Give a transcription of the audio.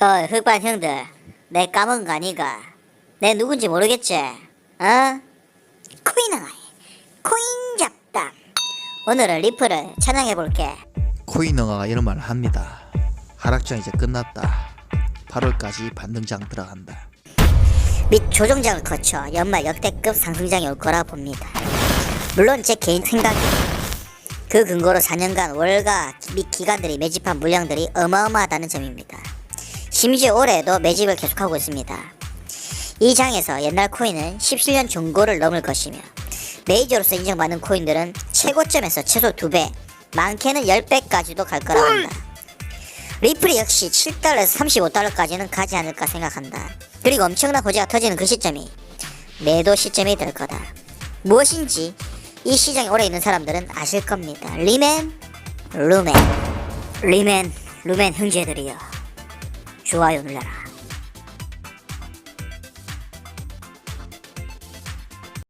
어, 흑반 형들. 내 까먹은 거 아니가? 내 누군지 모르겠지? 어? 코인왕아이, 코인 잡담. 오늘은 리플을 찬양해볼게. 코인너가 이런 말을 합니다. 하락장 이제 끝났다. 8월까지 반등장 들어간다. 및 조정장을 거쳐 연말 역대급 상승장이 올 거라 봅니다. 물론 제 개인 생각이 그 근거로 4년간 월가 및 기관들이 매집한 물량들이 어마어마하다는 점입니다. 심지어 올해도 매집을 계속하고 있습니다. 이 장에서 옛날 코인은 17년 중고를 넘을 것이며 메이저로서 인정받는 코인들은 최고점에서 최소 2배, 많게는 10배까지도 갈 거라 합니다. 리플이 역시 7달러에서 35달러까지는 가지 않을까 생각한다. 그리고 엄청난 호재가 터지는 그 시점이 매도 시점이 될 거다. 무엇인지 이 시장에 오래 있는 사람들은 아실 겁니다. 리맨, 루맨, 리맨, 루맨 형제들이여. 좋아요 눌러라.